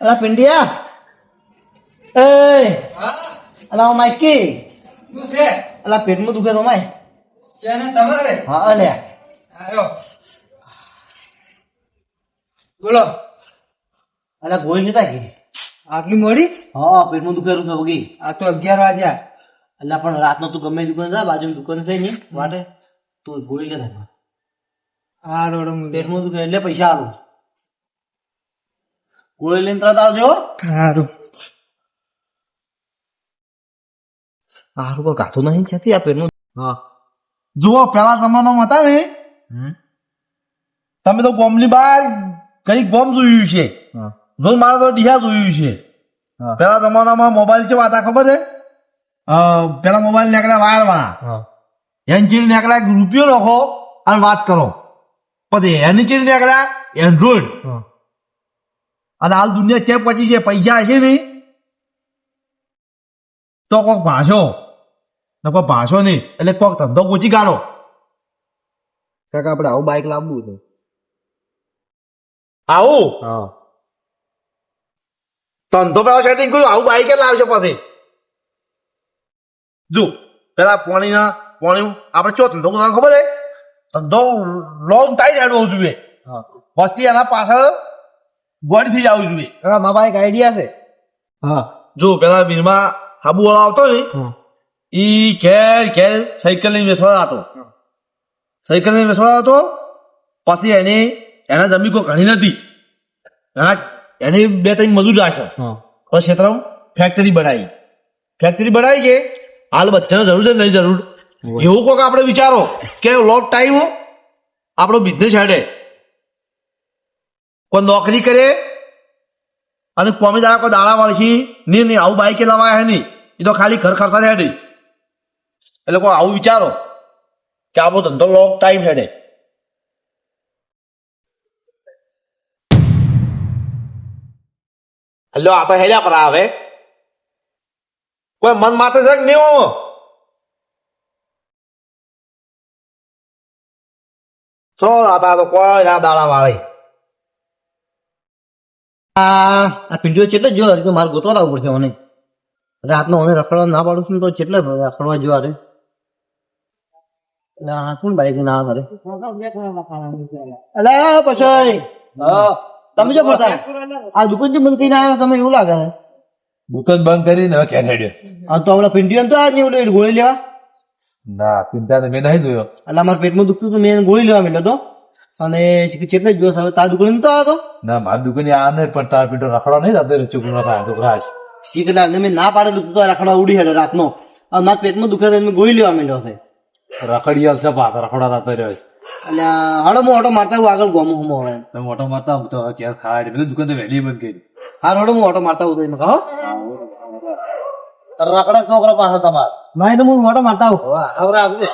અલા પિંડિયા એ અલા ઓ માઈકી શું છે અલા પેટમાં દુખે તો માય તેને તમારે હા અલે આવ્યો બોલો અલા ગોળી નતા કે આટલી મોડી? હા પેટમાં દુખેલું થયું ગઈ આ તો અગિયાર વાગ્યા. એટલે પણ રાતનો તું ગમે દુકાન જા બાજુ દુકાન થઈ ને માટે તું ગોળી લે થાય હા રોડો પેટમાં દુખે એટલે પૈસા આવું ગોળી લઈને તરત આવજો હો. સારું હારું કોઈ ગાતું નહીં છે આ પેટનું? હા. જુઓ પેલા જમાનામાં હતા ને. તમે તો બોમ્બની બહાર કઈ બોમ્બ જોયું છે. જો મારે તો ડીહા જોયું છે. પેલા જમાનામાં મોબાઈલ છે વાતા ખબર છે? પેલા મોબાઈલ નીકળ્યા વાયર વાળા એની ચીડ નીકળ્યા રૂપિયો લખો અને વાત કરો. પછી એની ચીડ નીકળ્યા એન્ડ્રોઈડ. અને હાલ દુનિયા ચેપ પછી છે પૈસા હશે નહીં. તો કોક ભાષો. ને કોઈ ભાષો નહીં. એટલે કોક ધંધો પૂછી કાઢો. કાકા આપણે આવું બાઈક લાવવું છે. આવું? હા. ધંધો પેલા સેટિંગ કર્યું આવું બાઈક જ લાવશે પછી. જો પેલા પાણીના પાણી આપણે ચો ધંધો કરવાનો ખબર હે ધંધો લોંગ ટાઈટ હોવું જોઈએ. વસ્તી એના પાછળ ગોળી થઈ જવું જોઈએ. મારા એક આઈડિયા છે. હા. જો પેલા વીરમાં હાબુ વાળો આવતો ને ઈ ઘેર ઘેર સાયકલની વેચવા હતો સાયકલની વેચવા હતો પછી એની એના જમીન કોઈ ઘણી નથી. એના એની બે ત્રણ મજૂર રાખે પછી ક્ષેત્રમાં ફેક્ટરી બનાવી. ફેક્ટરી બનાવી કે હાલ બધાને જરૂર છે નહીં જરૂર. એવું કોઈક આપણે વિચારો કે લોટ ટાઈમ આપણો બિઝનેસ હેડે. કોઈ નોકરી કરે અને કોમી દાડા કોઈ દાડા વાળશી નહીં નહીં આવું બાઈકે લાવાય હે નહીં. એ તો ખાલી ઘર ખર્ચા હેડે. એટલે કોઈ આવું વિચારો કે આપણો ધંધો લોંગ ટાઈમ હેડે. હલો આ તો હેડ્યા પર આવે. કોઈ મન માથે છે કે નહીં હું છો આતા તો કોઈ ના દાડા વાળી આ આ પિંડીઓ ચેટલે જોવા કે મારે ગોતવા લાવવું પડશે ઓને રાતનો ઓને રખડવા ના પાડું છું ને તો ચેટલે રખડવા જોવા રે એટલે આ કોણ બાઈક ના મારે અલા પછી? તમે જો કરતા આ દુકાન જે બંધ કરીને આવ્યા? તમે એવું લાગે છે? દુકાન બંધ કરીને હવે ક્યાં હેડ્યો? આ તો હમણાં પિંડીઓ તો આ નહીં ગોળી લેવા. ના પિંડા તો મેં નહીં જોયો. એટલે મારા પેટમાં દુખતું હતું મેં ગોળી લેવા માંડ્યો તો અને જ જોશ હવે તાર દુકાન તો આવ્યો ના મારી દુકાન આ નહીં પણ તાર પીટો રખડો નહીં થતો ચૂકનો થાય તો રાજ. ઠીક અને મેં ના પાડેલું તો રખડવા ઉડી હેડે રાતનો. મારા પેટમાં દુખે તો મેં ગોળી લેવા માંડ્યો છે રખડી છે પાછા રખડા રાતો રહ્યો છે. એટલે હડો હું ઓટો મારતા હું આગળ ગોમો હમો હવે તમે ઓટો મારતા હું તો ક્યાં ખાય એટલે દુકાન તો વહેલી બંધ કરી હાર હડો હું ઓટો મારતા હું તો એમાં કહો રકડા છોકરો પાછો તમારે નહીં તો હું ઓટો મારતા હું હવે આવજે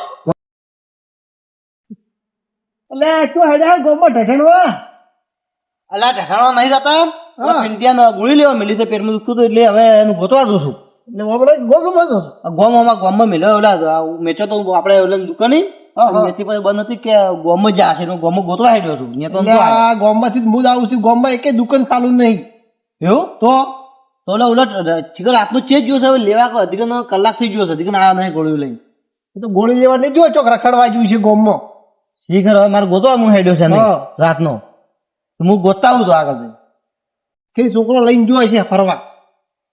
એટલે શું હેડ્યા ગોમો ઢઠણવા અલા ઢઠણવા નહીં જતા પિંટિયા ગોળી લેવા મેલી છે પેટમાં દુખતું હતું એટલે હવે એનું ગોતવા જઉં છું એટલે બોલો ગોમ ગોમ ગોમમાં ગોમમાં મેલ્યો ઓલા મેચો તો આપણે ઓલા દુકાન મેથી પછી બંધ હતી કે ગોમ જ જશે ગોમ ગોતવા હેડ્યો હતું. અહીંયા તો. ગોમમાંથી હું જ આવું છું. ગોમમાં એક દુકાન ચાલુ નહીં. એવું? તો? તો ઓલા ઉલટ ચીકર આટલું ચેજ જોશે હવે લેવા કોઈ અધિક કલાક થઈ ગયો છે. અધિક આવ્યા નહીં ગોળી લઈને. તો ગોળી લેવા નહીં જો ચોક રખડવા જેવું છે ગોમમાં. શીખર હવે મારે ગોતવા હું હેડ્યો છે. રાતનો. હું ગોતતા આવું તો આગળ. કે છોકરો લઈને જોય છે ફરવા.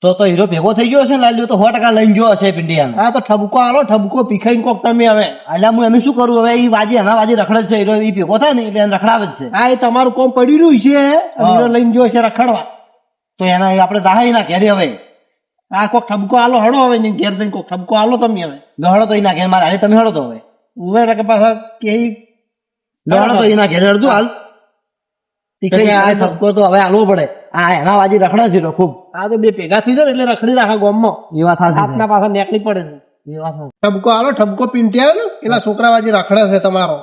તો તો હીરો ભેગો થઈ ગયો છે લાલ્યો તો સો ટકા લઈને ગયો છે પિંડિયાને. હા તો ઠબકો આલો ઠબકો પીખાઈ કોક તમે હવે. એટલે હું એનું શું કરું? હવે એ વાજી એના વાજી રખડે છે હીરો એ ભેગો થાય ને એટલે એને રખડાવે જ છે. હા એ તમારું કોમ પડી રહ્યું છે હીરો લઈને જોય છે રખડવા. તો એના આપણે દાહી ના ઘેરે હવે. આ કોક ઠબકો આલો હડો હવે ને ઘેર થઈને કોક ઠબકો આલો તમે હવે. હળો તો એના ઘેર મારે હાલે તમે હળો તો હવે. ઉભે કે પાછા કે હળો તો એના ઘેર હળતું હાલ. ઠબકો તો હવે હાલવો પડે. આ એના વાજી રખડે છે ખૂબ આ તો બે ભેગા થઈ જાય એટલે રખડી રાખે ગોમમાં. એ વાત હાથના પાછા નેકલી પડે એ વાત ઠબકો આલો ઠબકો પીંટ્યા ને પેલા છોકરા વાજી રખડે છે તમારો.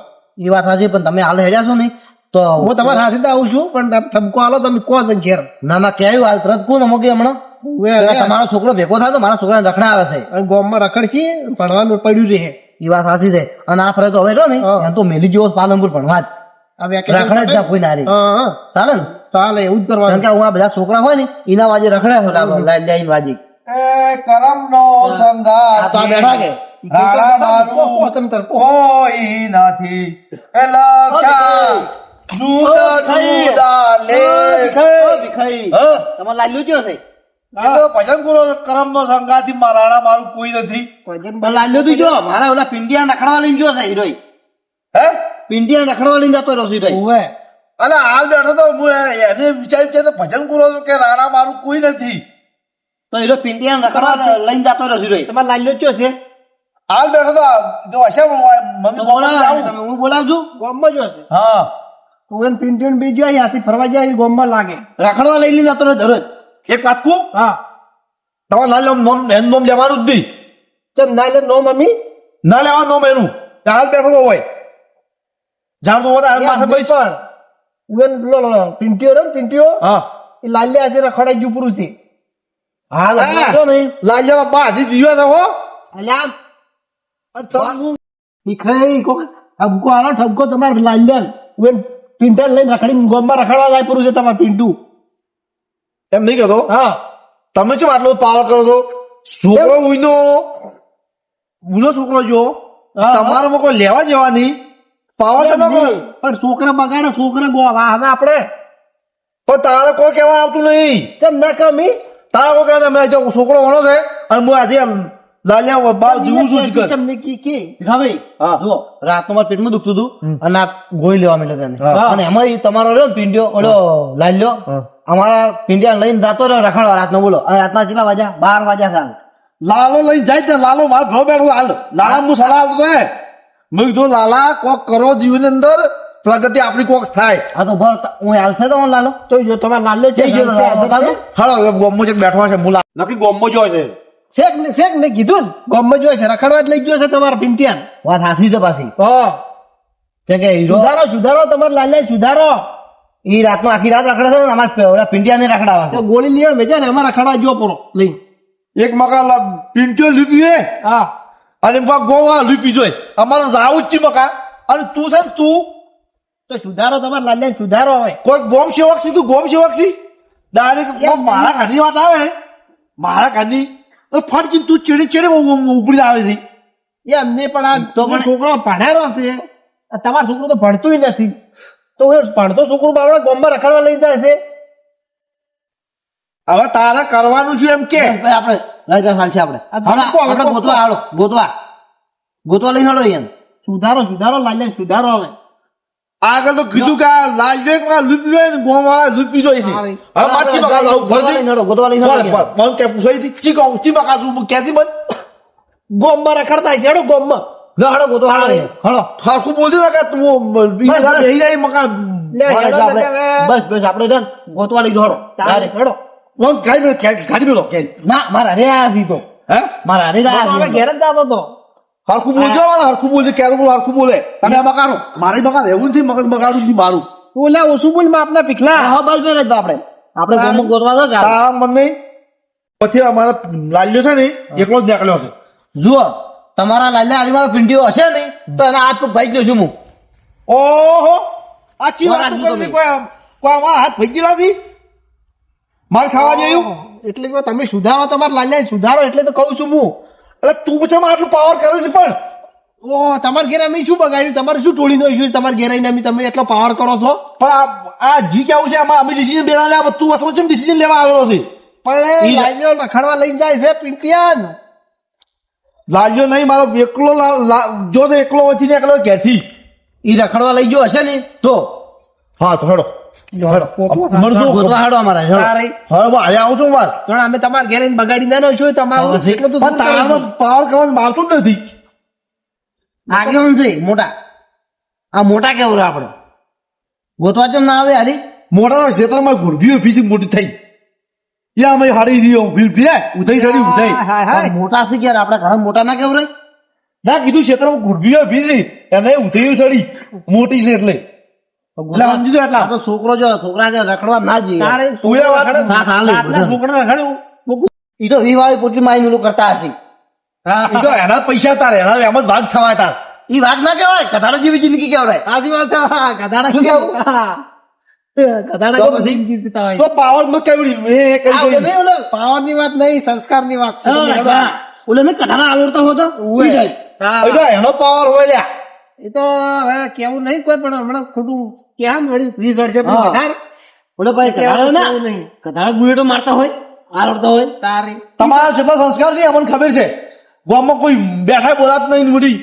એ વાત સાચી પણ તમે હાલ હેડ્યા છો નહીં તો હું તમારા સાથે તો આવું છું પણ ઠબકો આલો તમે કહો છો ઘેર. ના ના ક્યાંય હાલ તરત કોણ અમુક હમણાં. તમારો છોકરો ભેગો થાય તો મારા છોકરાને રખડાવે છે. ગોમમાં રખડ છે ભણવાનું પડ્યું રહે એ વાત સાચી છે. અને આ ફરજ હવે રહ્યો ને તો મેલી જેવો પાલનપુર ભણવા જ. રખડે જ ના કોઈ ના રે હા હા. ચાલે ને? ચાલે એવું જ કરવાનું. કે હું આ બધા છોકરા હોય ને એના વાજે રખડે છે લાઈન લાઈન વાજી. કરમ નો આ તો બેઠા કે રાણા મારું તાર. કોઈ નથી. એ લખ્યા જુદા જુદા લેખ. હા? તમારે લાલ્યું છે? ભજન ગુરુ કરમ નો સંગાથી માં રાણા મારું કોઈ નથી. ભજન પણ લાલ્યું તું જો મારા ઓલા પિંડિયા રખડવા લઈને જો છે હિરોઈ. હે? પિંડિયા રખડવા લઈને જતો રસી છે હીરોઈ ઉવે. હાલ બેઠો તો હું એને વિચાર્યું છે તો ભજન કરો છો કે રાણા મારું કોઈ નથી? તો હીરો પિંડિયા રખડવા લઈને જતો રસી છે તમારે લાલ્યો ચો છે? હાલ બેઠો તો જો હશે મને બોલાવો હું બોલાવજો. ગામમાં જ હશે. હા. તું એને પિંટીઓ બીજો હાથી ફરવા જાય એ ગામમાં લાગે. રખડવા લઈ લઈને જતો દરરોજ. એક વાત હા. તમારે ના લેવા નોમ એનું નોમ લેવાનું જ નહીં. ચમ ના લે નોમ અમી ના લેવા નોમ એનું. હાલ બેઠો તો હોય. તો હોય તો હાલ માથે બેસ ઉવે પિંટીઓ રે પિંટીઓ હા એ લાલ્યા હાથે રખડાઈ ગયું પૂરું છે હા. બોલતો નહીં લાલ્યા બા હજી જીવ્યા ના હો અલ્યા કોક આલો ઠપકો તમારે લાલ્યા ઉવે પિંટા લઈને રખડી ગામમાં રખડવા જાય પૂરું છે તમારે પિંટુ એમ નહીં કહેતો હા તમે શું આટલો પાવર કરો છો છોકરો ઉઈનો ઉનો છોકરો જો. તમારામાં કોઈ લેવા જવાની નહીં પાવર તો કરો પણ છોકરા બગાડે છોકરા ગોવા ના આપણે. પણ તારે કોઈ કહેવા આવતું નહીં. કેમ ના કમી તારા કોઈ કહેવા મેં છોકરો વણો છે અને હું આજે લાલ્યા બા જીવું છું જીગર. ચમ કી કી? ભાઈ હા. જો રાતનો મારા પેટમાં દુખતું હતું અને આ ગોળી લેવા તેને. અને એમાં તમારો રહ્યો ને પિંડિયો ઓલો લાલ્યો. અમારા પિંડિયા લઈને જાતો રહ્યો રખડવા રાતનો બોલો. અને રાતના કેટલા વાગ્યા? બાર વાગ્યા સાલ લાલો લઈને જાય છે લાલો મારો ભાવ બેઠો. હાલ. લાલા હું સલાહ આવતો હે. મેં કીધું લાલા કોક કરો જીવન અંદર પ્રગતિ આપણી કોક થાય. આ તો ભર હું હાલશે તો લાલો. તો જો તમે લાલો. છે હાલો ગોમો જે બેઠો છે મુલા. નક્કી ગોમો જો છે. શેખ ને શેખ ને કીધું ને જો છે. રખડવા જ લઈ ગયો છે તમારા પિંટિયાન વાત હાસી છે પાછી. હા. તે કે હીરો સુધારો સુધારો તમારે લાલે સુધારો. એ રાતનો આખી રાત રખડે છે ને પિંટિયાને રખડાવા છે. ગોળી લઈ વેચે ને અમારે રખડવા જો પૂરો. લઈ. એક મકા પિંટિયો હે? હા. અને મકા ગોવા લીપી જોઈ અમારે રાવું જ છે મકા. અને તું છે ને તું? તો સુધારો તમારે લાલ્યા સુધારો હવે. કોઈ ગોમ સેવક છે તું? ગોમ સેવક છે? ડાયરેક્ટ મારા ઘરની વાત આવે મારા ઘરની. તો ફટકી તું ચેડે ચેડી ઉપડી આવે છે. એ અમને પણ આ તો પણ- છોકરો ભણેલો છે. તમારો છોકરો તો ભણતું નથી. તો એ ભણતો છોકરો બાબા ગોમમાં રખડવા લઈ જાય છે. હવે તારે કરવાનું છે એમ કે? ભાઈ આપણે રાજા છે આપણે. ગોતવા હાલો ગોતવા ગોતવા લઈને હાલો અહીંયા. સુધારો સુધારો લાલ્યા સુધારો હવે. આગળ તો કીધું કે આ લાલ લૂપી જોઈએ આ લીપી જોઈ ગોમ વાળા લીપી જોઈ છે. હવે પાછી બકા લાવું ગોતવા નડો ગોતવા લઈને હાલો બોલ કે પૂછાઈ હતી ચી કહું ચી મકા તું ક્યાંથી બન? ગામમાં રખડતા છે હેડો ગામમાં લો હાલો ગોતો હાડો અહીંયા. ખાખું બોલતી કે તું બીજા બસ, બસ. જાય મકા હેડો બસ બસ આપણે ડન. ગોતવા લઈ હાલો. તારે હેડો. મન ગાડી કાઢી ગાડી કે ના મારા રે આ સીધો. હે? મારા રે આ તો. ઘેર જ જતો તો હરખું બોલજો વાળા હરખું બોલજો ક્યારે બોલ હરખું બોલે. તમે આ મકાનો મારે મકાન એવું નથી મગજ મકાનું નથી મારું. તું લે ઓછું બોલમાં આપના પીખલા. હા બસ બસ રહેતો આપણે. આપણે ગોમુખ ગોરવા દો. તારા મમ્મી. પછી અમારા લાલ્યો છે ને એકલો જ નીકળ્યો છે જુઓ તમારા લાલ્યા આલીમાનો પિંડીઓ હશે ને તો એના હાથ પગ ભાઈ છું હું. ઓહો આચી વાત કરી કોઈ આમ- કોઈ અમારા હાથ ભાઈ ગયેલા છે? માર ખાવા જેવું એટલે કે તમે સુધારો તમારે લાલ્યા સુધારો એટલે તો કહું છું હું. એટલે તું પછી મારે આટલું પાવર કરે છે પણ. ઓ તમારે ઘેર અમે શું બગાડ્યું? તમારે શું ટોળી નો છે? તમારે ઘેર અમે તમે એટલો પાવર કરો છો? પણ આ આ જી કેવું છે? આમાં અમે ડિસિઝન બેલા લેવા તું અથવા ચમ ડિસિઝન લેવા આવેલો છે? પણ લાલ્યો રખડવા લઈને જાય છે પિંટિયાન લાલ્યો નહીં મારો એકલો જો તો એકલો વચ્ચે એકલો ઘેરથી. એ રખડવા લઈ ગયો હશે ને? તો. હા તો હેડો. અમે તમારે ઘેર બગાડી ના નાખ્યું તમારું પાવર કરવાનું માવતું જ નથી. આગેવાન છે મોટા. આ મોટા કેવું આપણે? ગોતવા ચમ ના આવે હારી મોટા ક્ષેત્રમાં ગુરભીઓ ફીસી મોટી થઈ. યા અમે હારી રહ્યો ભીલ ભીલે ઉધાઈ ચડી ઉધાઈ. મોટા છે ક્યારે? આપણા ઘરે મોટા ના કેવું રે ના કીધું ક્ષેત્રમાં ગુરભીઓ ફીસી એને ઉધઈ ચડી. મોટી છે એટલે. છોકરો જો છોકરા રખડવા ના જઈએ. તારે તું એ વાત રખડે- સાથ હાલે રાતના બધા. છોકરા રખડ્યું ઈ તો વિવાહ પોટલી માઈ નું કરતા હશે. ઈ તો એના પૈસા તારે એના એમ જ ભાગ થવાય તાર. ઈ વાત ના કહેવાય કથાડા જેવી જિંદગી કહેવાય. સાચી વાત છે. શું કેવું? હા. ગધાડા તો કેવું પછી- જીતતા હોય. તો પાવર ઓલો ની વાત નહીં સંસ્કારની વાત. ને કથાડા આવડતા હોતો એનો પાવર હોય લ્યા. એ તો હવે કેવું નહીં કોઈ પણ હમણાં ખોટું ક્યાં વળી રિઝલ્ટ છે પણ. વધારે. ભાઈ ના નહીં. ગુલે મારતા હોય આવડતા હોય. તારી. તમારા જેટલા સંસ્કાર છે અમને ખબર છે. ગામમાં કોઈ બેઠા બોલાત નહીં મોટી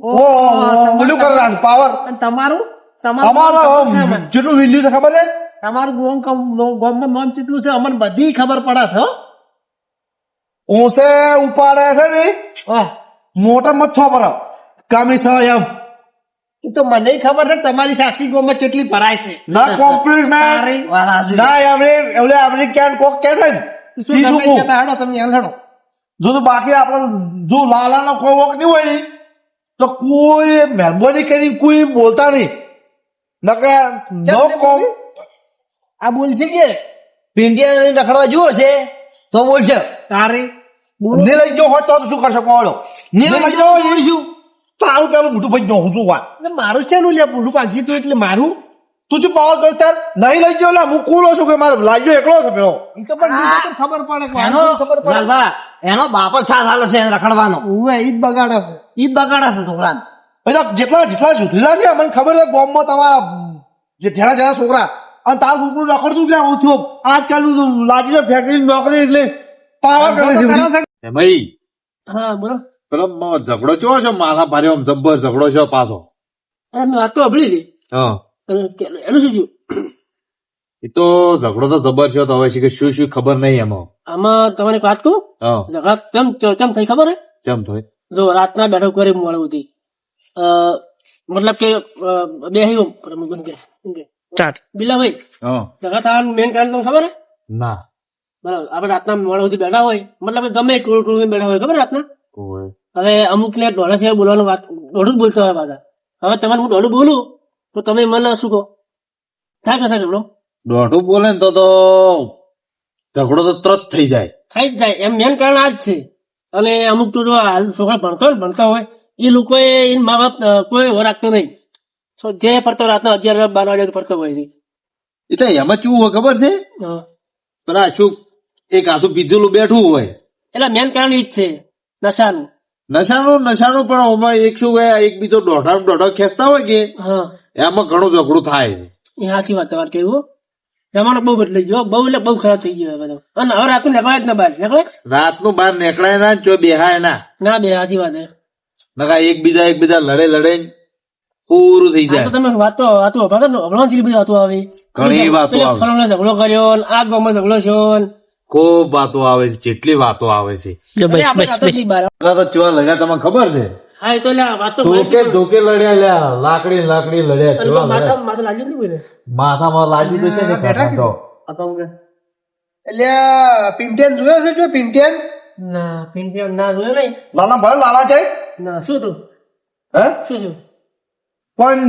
ઓ કરવાનું પાવર અને તમારું? અમારા જેટલું વેલ્યુ છે ખબર છે? તમારું ગોમ મન ગોમમાં નામ કેટલું છે અમને બધી ખબર પડે છે ઊંસે ઉપાડે છે ને વાહ. મોટા મચ્છો પર. કામી છે એમ તો મને ખબર છે તમારી સાક્ષી ગોમાં કેટલી ભરાય છે. ના કોમ્પ્લીટ ના. એમને એવલે આપણે ક્યાં કોક કે છે ને? શું કહેતા હેડો તમે હેડો જો તો બાકી આપણે જો લાલા નો કોઈ વોક નહીં હોય તો કોઈ મહેરબાની કરી કોઈ બોલતા નહીં. નકે નો કોમ આ બોલ છે કે પિંડિયા રખડવા જુઓ છે તો બોલ છે તારી નહીં લઈ ગયો હોય તો શું કરશે? કોળો નહીં લઈ જાઓ, બોલીશું. તારું પેલું મોટું ભાઈ નું શું વાત એટલે મારું છે નું લે મોટું પાછી તું? એટલે મારું? તું શું પાવર કરતા નહીં લઈ ગયો લે હું કુલો છું કે મારે લાગ્યો એકલો છે પેલો? એ તો પણ બીજું તો ખબર પડે એનો ખબર પડે. એનો બાપ જ સાથ હાલે છે એને રખડવાનો. ઉવે, ઈ જ બગાડે છે. ઈ જ બગાડે છે છોકરાને. એટલે જેટલા જેટલા જુઠેલા છે મને ખબર છે ગામમાં તમારા જે જેના જેના છોકરા. અને તાર છોકરું રખડતું ક્યાં? હું છું આજકાલ લાગી ફેંકી ફેક્ટરી નોકરી એટલે પાવર કરે છે ભાઈ હા બોલો. પેલો મ- ઝઘડો ચો છે? માથા ભારે આમ જબ્બર ઝઘડો છે પાછો. એમ વાત તો સાંભળી હતી હા. એનું શું થયું? એ તો ઝઘડો તો જબર છે તો હવે છે કે શું શું ખબર નહીં એમાં. આમાં તમારે એક વાત કહું? હા. ઝઘડા કેમ કેમ થઈ ખબર હે? કેમ થઈ જો રાતના બેઠક કરી મોડું હતી. અ, મતલબ કે બે બિલાભાઈ હા. ઝઘડા થવાનું મેન કારણ તમને ખબર હે? ના. બરાબર. આપણે રાતના મોડા સુધી બેઠા હોય. મતલબ કે ગમે ટોળ ટોળ બેઠા હોય ખબર રાતના. હવે અમુક ને દોઢા સિવાય બોલવાનું વાત દોઢું જ બોલતા હોય પાછા. હવે તમારે હું દોઢું બોલું તો તમે મને શું કહો? થાય ને થાય ઝઘડો દોઢું બોલે ને તો તો ઝઘડો તો તરત થઈ જાય. થઈ જ જાય. એમ મેન કારણ આ જ છે. અને અમુક તો જો હાલ છોકરા ભણતો હોય ને, ભણતા હોય એ લોકોએ એ મા બાપ કોઈ એવો રાખતો નહીં. તો જે ફરતો રાતના અગિયાર વાગે, બાર વાગે ફરતો હોય છે. એટલે એમાં શું હોય ખબર છે? પણ આ શું એક હાથું પીધેલું બેઠું હોય. એટલે મેન કારણ એ જ છે નશાનું. નશાનું નશાનું પણ આમાં એક શું હોય એક બીજો દોઢા દોઢો ખેંચતા હોય કે એમાં ઘણું ઝઘડું થાય એ સાચી વાત તમારે કેવું જમાનો બહુ બદલાઈ ગયો બહુ એટલે બહુ ખરાબ થઈ ગયો બધો અને હવે રાતનું નીકળાય જ ના બહાર નીકળે રાતનું બહાર નીકળાય ના જો બેહાય ના ના બે સાચી વાત નકા એકબીજા એકબીજા લડે લડે પૂરું થઈ જાય તમે વાતો વાતો હમણાં જેટલી બધી વાતો આવી ઘણી વાતો ઝઘડો કર્યો આ ગામમાં ઝઘડો છે ને ખૂબ વાતો આવે છે જેટલી વાતો આવે છે. તો ચેવા લડ્યા તમને ખબર છે? હા એ તો લે વાત તો ધોકે ધોકે લડ્યા લ્યા લાકડી લાકડી લડ્યા અને લડ્યા. માથા લાગ્યું નહીં કોઈને માથામાં લાગ્યું તો છે ને એટલે પિંટેન જોયો છે જો પિંટેન? ના પિંડિયા ના જોયો નહીં. લાલા ભલે લાલા છે ના શું તું હે? શું થયું પણ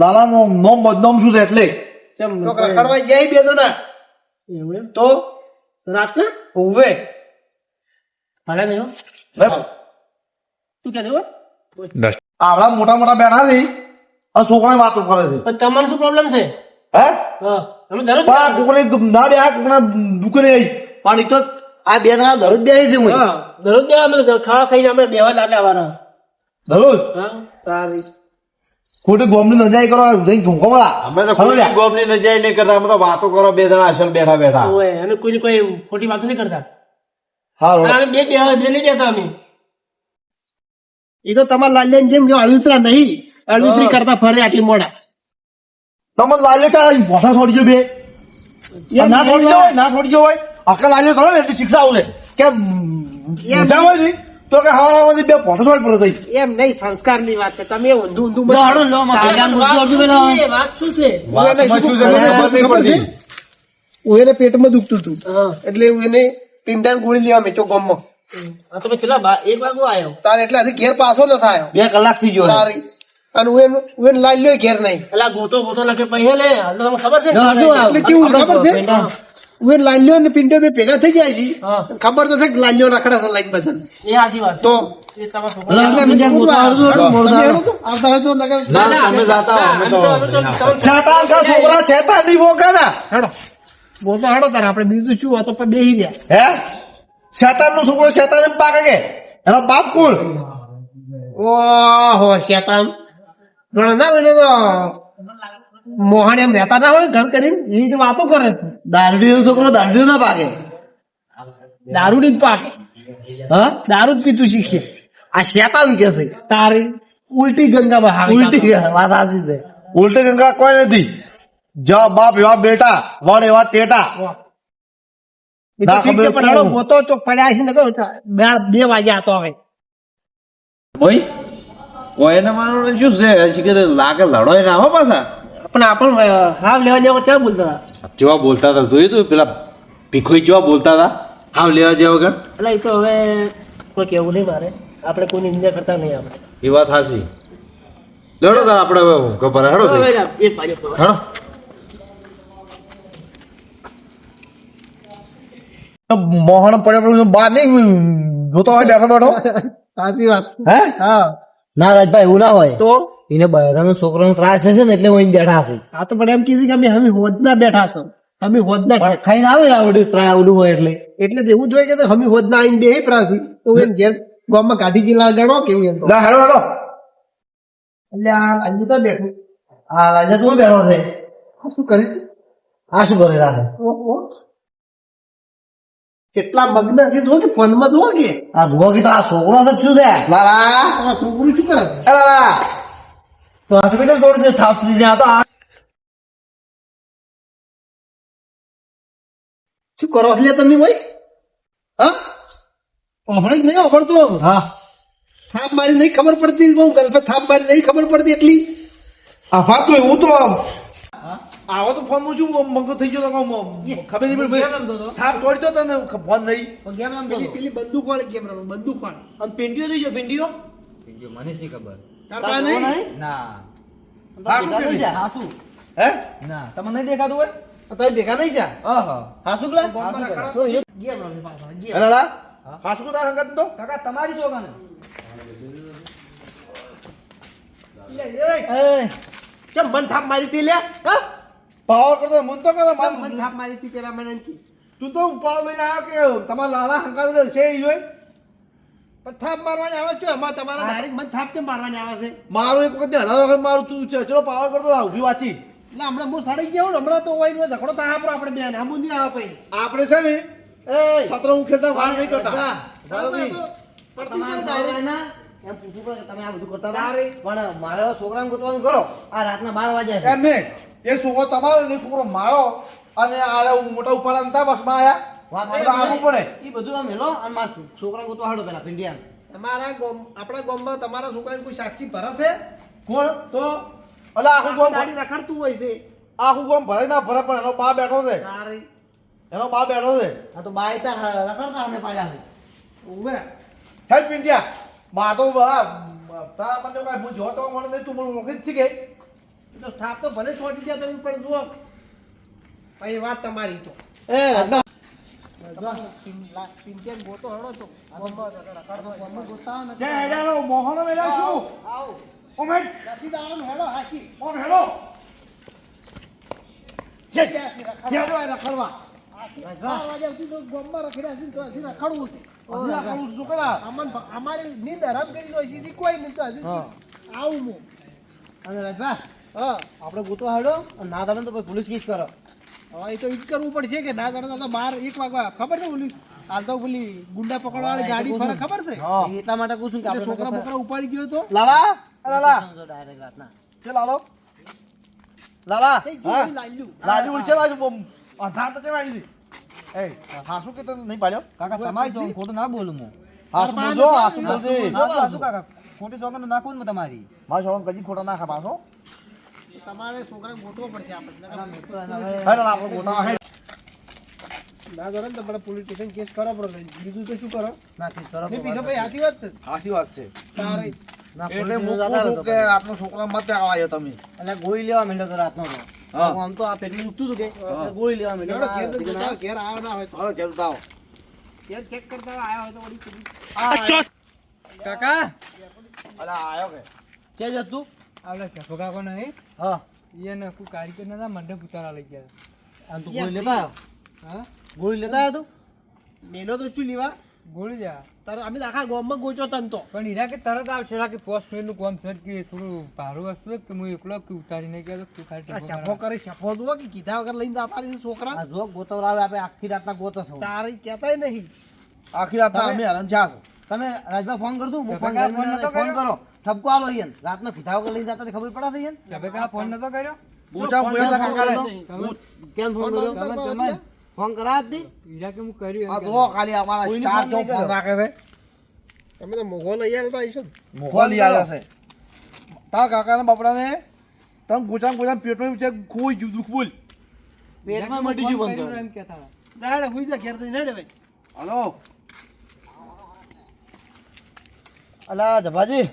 લાલાનું નોમ બદનામ શું છે એટલે? ચમ તો જાય બે એવું એમ? તો? રાતના? ઉવે. ભાડા નહીં હો. તું કે દેવો આવડા મોટા મોટા બેઠા છે. અને છોકરા વાતો કરે છે. પણ તમારો શું પ્રોબ્લેમ છે? હે? હા અમે દરરોજ પણ આ કોકને ના બે આ કોકના દુકાને આવી પણ તો આ બે જણા દરરોજ બે છે હું. દરરોજ બે અમે ખાવા ખાઈને અમે દેવા લાડે આવવાના. દરરોજ? હા તારી. ખોટી ગોમની નજાઈ કરો જઈને ઘૂંકો વાળા અમે તો ખોટી ગોમની નજાઈ નહીં કરતા અમે તો વાતો કરો બે જણા અસલ બેઠા બેઠા. અને કોઈ કોઈ ખોટી વાતો નહીં કરતા. હા બે બે બે લઈ ગયા અમે. એ તો તમારા લાલ્યાની જેમ જો અળુતરા નહીં અળુતરી કરતા ફરે આટલી મોડા. તમે લાલે કા ભોસા છોડી ગયો બે? ના છોડી ગયો હોય. ના છોડી ગયો હોય. આખા લાલે કરો એટલે શિક્ષા આવશે કે મજા હોય ને તો કે હવાના બે ફોટો છોડી પડે થઈ એમ નહીં સંસ્કારની વાત છે. તમે ઊંધું ઊંધું મત હાડો લો માં કલ્યાણ મૂર્તિ અડધું પેલા એ વાત શું છે? વાતમાં શું છે? મને ખબર નહીં. પડતી હું એને પેટમાં દુખતું હતું. એટલે હું એને પિંડાન ગોળી લેવા મેચો ગામમાં. આ તો છેલ્લા એક વાગો આવ્યો તારે એટલે હજી ઘેર પાછો ન થાય બે કલાકથી ગયો તારી. અને હું એનું હું એને લાલ્યો ઘેર નહીં. એટલે ગોતો ગોતો લખે પૈસા લે. તમને ખબર છે? એટલે કેવું ખબર છે? ઉએ લાલ્યો ને પિંડો બે ભેગા થઈ જાય છે ખબર તો છે કે લાલ્યો રખડા છે લાઈન બધા એ સાચી વાત તો આપણે બીજું શું હતો તો બેસી ગયા હે શેતાન નો છોકરો શેતાન એમ પાકે કે એના બાપ કોણ ઓહો શેતાન ના તો મોહન એમ રહેતા ના હોય ઘર કરીને એ રીતે વાતો કરે દારૂડી છોકરો દારૂડી ના પાકે. દારૂડી જ પાકે. હા? દારૂ જ પીતું શીખે. આ શેતાન કે છે. તારી ઉલટી ગંગામાં હાવી ઉલટી વાત સાચી છે. ઉલટી ગંગા કોઈ નથી. જેવા બાપ એવા બેટા વડ એવા ટેટા. બે બે વાગ્યા તો હવે. ભાઈ કોઈને મારો શું છે? લાગે લડોય ના હો પાછા. પણ આપણ હાવ લેવા જવા ક્યાં બોલતા હતા જેવા બોલતા હતા જોયું તું? પેલા ભીખોઈ જેવા બોલતા હતા? હાવ લેવા જેવા વગર એટલે એ તો હવે કોઈ કેવું નહીં મારે. આપણે કોઈની નિંદા કરતા નહીં આપણે. એ વાત હાસી લડો તાર આપણે હવે હું ખબર હેડો એક બાજુ. હેડો. મોહન પડ્યો પડ્યું બહાર નહીં જોતો હોય બેઠો બેઠો. સાચી વાત. હે? હા. ના રાજભાઈ એવું ના હોય. તો? એને બહેરાનો છોકરાનો ત્રાસ હશે ને એટલે હું અહીં બેઠા છું. આ તો પણ એમ કીધું કે અમે અમે હોદના બેઠા છો. અમે હોદના ખાઈને આવે આવડે ત્રાસ આવડું હોય એટલે. એટલે એવું જોઈએ કે અમે હોદના આવીને બે પ્રાસી તો એમ ઘેર ગામમાં કાઢી ગયેલા ગણો કેવું એમ ના હેડો હેડો. એટલે આ લાંજુ તો બેઠું. હા રાજા તું બેઠો છે. આ શું કરે છે આ શું કરે રાખે? કેટલા મગ્ન છે જો કે ફોનમાં જો કે. આ જો કે તો આ છોકરો છે શું છે? લાલા છોકરું શું કરે? છે? તો હોસ્પિટલ છોડશે થાપ ત્યાં તો આ શું કરો છો લે તમે ભાઈ? હા? ઓફળે જ નહીં ઓફળતો હા. થાપ મારી નહીં ખબર પડતી બહુ ગલ્ફે થાપ મારી નહીં ખબર પડતી એટલી. આ વાત તો એવું તો આવો તો ફોનમાં શું મંગો થઈ ગયો તો ખબર નહીં ભાઈ થાપ તોડતો દો તને ફોન નહીં. પેલી પેલી બંદૂક વાળી ગેમ રમો બંદૂક વાળી આમ પિંટીઓ થઈ ગયો પિંટીઓ મને શી ખબર? તાર પાસે નહીં? ના. હા કે છે? હા હે? ના તમને નહીં દેખાતું હોય? તમે ભેગા નહીં છે ઓહો કલા એ લાલા હા? શું તારા તો? કાકા તમારી શું કેમ મન થાપ મારી હતી લે? પાવર કરતો મન તો કરો માર મન થાપ મારી પેલા મને તું તો ઉપાડો લઈને આવ્યો કે તમારા લાલા હંગાત છે એ જોઈ? પણ થાપ મારવાની આવે છે? અમાર તમારા ડાયરેક્ટ મન થાપ કેમ મારવાની આવે છે? મારું એક વખત વખત મારું તું છે ચલો પાવર કરતો ઊભી વાંચી. એટલે હમણાં હું સડી ગયો ને હમણાં તો હોય ઝઘડો થાય આપણો આપણે બેન. આમ નહીં આવે પછી. આપણે છે ને એ છત્ર હું ખેલતા વાર નહીં કરતા. પડતી છે ને એમ પૂછવું પડે કે તમે આ બધું કરતા હતા? પણ મારે છોકરાને ગોતવાનું કરો. આ રાતના બાર વાગ્યા છે. એમ નહીં. એ છોકરો તમારો એ છોકરો મારો. અને આ મોટા ઉપાડા નતા બસમાં આયા. આવવું પડે. એ બધું આમ હેલો અને મારા છોકરાને ગોતવા હાડો પેલા પિંડિયા તમારા ગોમ આપણા ગોમમાં તમારા છોકરાને કોઈ સાક્ષી ભરાશે કોણ? તો? એટલે આખું ગામ ગાડી રખડતું હોય છે. આખું ગામ ભરે ના ભરે પણ એનો બા બેઠો છે. એનો બા બેઠો છે. આ તો બાય તાર રખડતા અને પાડ્યા છે. ઉભે હેડ પિંડિયા બા તો બા તારા મને કાંઈ હું જોતો મને નહીં તું મને ઓળખી જ છે કે? તો થાપ તો ભલે છોડી ગયા તમે પણ જુઓ. પછી વાત તમારી તો. એ રાજભા અમારી નીંદ હરામ કરી કોઈ હજી આવું હું અને રાજભા આપણે ગોતવા હાડો ના દાડે તો પોલીસ કેસ કરો. હવે એ તો ઈજ કરવું પડશે કે ના જાણતા તો બાર એક વાગવા ખબર છે ઓલી? હાલ તો પેલી ગુંડા પકડવાળી ગાડી ફરે ખબર છે? એટલા માટે કહું છું કે છોકરા બોકરા ઉપાડી ગયો તો? લાલા? લાલા? ડાયરેક્ટ રાતના કે લાલો? લાલા. લાજી ઉલશે લાજી બમ. અધાર તો ચેવા આવી એ હાસુ કે તો નહીં પાડ્યો? કાકા તમારી શું ખોટું ના બોલું હું. હાસુ બોલજો હાસુ બોલજે. ના પાછું કાકા ખોટી સોગંદ નાખું ને તમારી. મારા છોકરાને કદી ખોટા ના ખા પાછો તમારે છોકરા ગોતવો પડશે આપણે. હેડ લાલા આપણે ગોતા હેડ. ના જાણે ને તમારે પોલીસ સ્ટેશન કેસ કરો પડે બીજું તો શું કરો? ના કેસ કરો પીછો ભાઈ સાચી વાત છે? હાસી વાત છે. તારે. ના, એટલે પોલીસ હું જતા કહું રહો છું કે રાતનો છોકરા મત આવ્યો તમે. એટલે ગોળી લેવા માંડ્યો તો રાતનો તો. આમ તો આ પેટમાં દુખતું હતું કે ગોળી લેવા માંડ્યો. ઘેર જોતા આવ્યો ના હોય તો. હાલો ઘેર ઉતારો. ઘેર check કરતા આવ્યો હોય તો વળી કાકા અલા આયો કે? કે જ આપડે શફો કાકો નહીં. હા. એને કોઈ કારીગર નતા મંડપ ઉતારા લઈ ગયા આ તું ગોળી લેતા હા? ગોળી લેતા આવ્યો તું? મેલો તો શું લેવા? ગોળી જા તારે અમે તો આખા ગામમાં ગોચો તન તો. પણ હીરા કે તરત આવશે રા કે પોસ્ટનું કોમ છે કે થોડું ભારું વસ્તુ કે હું એકલો કે ઉતારીને ગયો તો તું ખાલી કરાવ. કરે. શફો જુઓ કે કીધા વગર લઈને જતા રહી છોકરા. આ જો ગોતવરાવે આપણે આખી રાતના ગોતો છો તારે કહેતાય નહીં. આખી રાત અમે હરણ છો. તમે રાજભાઈ ફોન કરજો હું ફોન તમે કાં ફોન કરીને નતો ફોન કરો. ઠપકો આલો ઈયન. રાતનો કીધા વગર લઈને જતા ખબર પડા થઈ તમે ફોન નતો કર્યો? તા કાકાને. કેમ ફોન કર્યો? તમે તમે ફોન કરાયા જ નહીં? કે હું કર્યું આ એમ ખાલી અમારા સ્ટાર ફોન ફોન રાખે છે. તમે તો મોઘો લઈ આવતા આવીશો ને. લઈ આવ્યા છે તાર કાકાને બાપડાને તમે ગુચામ ગુચામ પેટમાં વિચાર ખોઈ ગયું દુઃખ બોલ. પેટમાં મટી બંધ. જાડે હુઈ જા ઘેર થઈને જાડે ભાઈ. હલો. અલા જભાજી.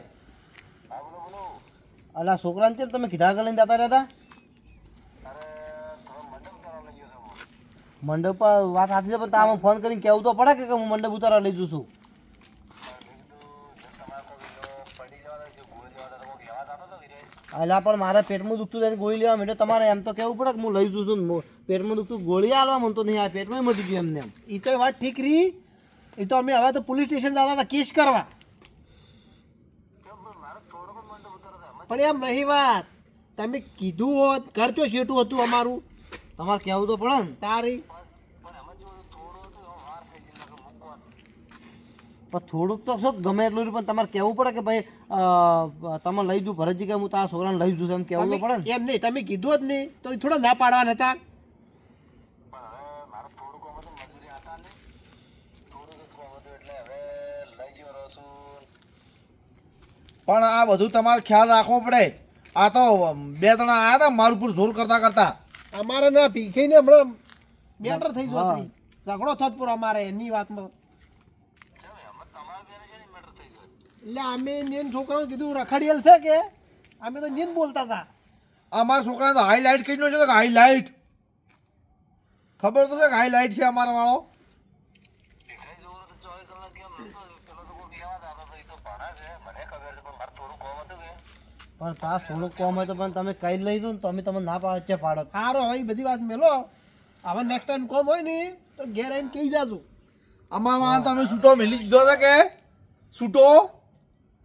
અલા છોકરાને ચેમ તમે કીધા લઈને જતા હતા મંડપ પર વાત સાચી છે, પણ તમે ફોન કરીને કેવું તો પડે કે હું મંડપ ઉતારવા લઈ જઉં છું? અલા, પણ મારા પેટમાં દુખતું થાય ગોળી લેવા માટે તમારે એમ તો કેવું પડે કે હું લઈ જઉં છું. પેટમાં દુખતું ગોળી આલવા મને તો નહીં, આ પેટમાં મટી ગયું એમને એમ. એ તો વાત ઠીક રહી. એ તો અમે હવે તો પોલીસ સ્ટેશન જતા હતા, કેસ કરવા. પણ એમ નહીં વાત. તમે કીધું હોત કરજો શેઠું હતું અમારું. તમારે કેવું તો પડે ને. તારી. પણ થોડુંક તો શું ગમે એટલું પણ તમારે કહેવું પડે કે ભાઈ તમે લઈ જુ ભરતજી કે હું તારા છોકરાને લઈ જઉં એમ કહેવું પડે ને. એમ નહીં તમે કીધું જ નહીં તો થોડા ના પાડવાના હતા. પણ આ બધું તમારે ખ્યાલ રાખવો પડે. આ તો બે ત્રણ આયા હતા મારું પૂરું જોર કરતા કરતા. અમારે ના ભીખીને હમણાં બેટર થઈ ગયો ઝઘડો થત પૂરો અમારે એની વાતમાં. એટલે અમે નીન છોકરાઓ કીધું રખડીએલ છે કે? અમે તો નીન બોલતા હતા. અમારા છોકરા તો હાઈલાઇટ કરી છે કે હાઈલાઇટ ખબર તો છે કે હાઈલાઇટ છે અમારા વાળો? પણ તાર થોડુંક કોમ હોય તો પણ તમે કઈ લઈ દો ને તો અમે તમને ના પાડે છે પાડો. સારો હવે બધી વાત મેલો. હવે નેક્સ્ટ ટાઈમ કોમ હોય ને તો ઘેર આવીને કહી જાજો. અમારા તમે છૂટો મેલી દીધો છે કે? છૂટો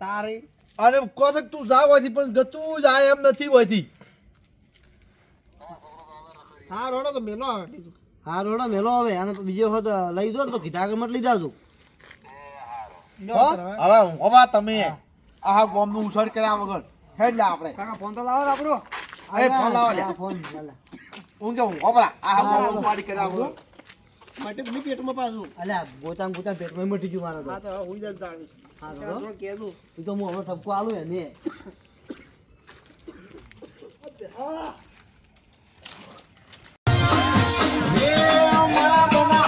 તારે. અને કહો છે તું જાવ હોયથી પણ ગતું જાય એમ નથી હોયથી. હા રોડો તો મેલો હા રોડો મેલો હવે. અને બીજો વખત લઈ દો ને તો કીધા કે મત લઈ જાજો. હવે. હવે ઊંઘોમાં તમે. આ ગોમનું ઉછળ કર્યા વગર. હેડ લા આપણે. કાકા ફોન તો લાવો આપણો. અરે ફોન લાવો લે. ફોન લે ઊંઘે હું ઓપરા આ હું પાડી કરે આવું. માટે ભૂલી પેટમાં પાછું. અલ્યા ગોતાંગ ગોતાંગ પેટમાં મટી ગયું મારો હા તો હું જ જાણી. હા તો કેજો તું તો હું હવે ઠપકો આલું એને. હા. એ મારા બના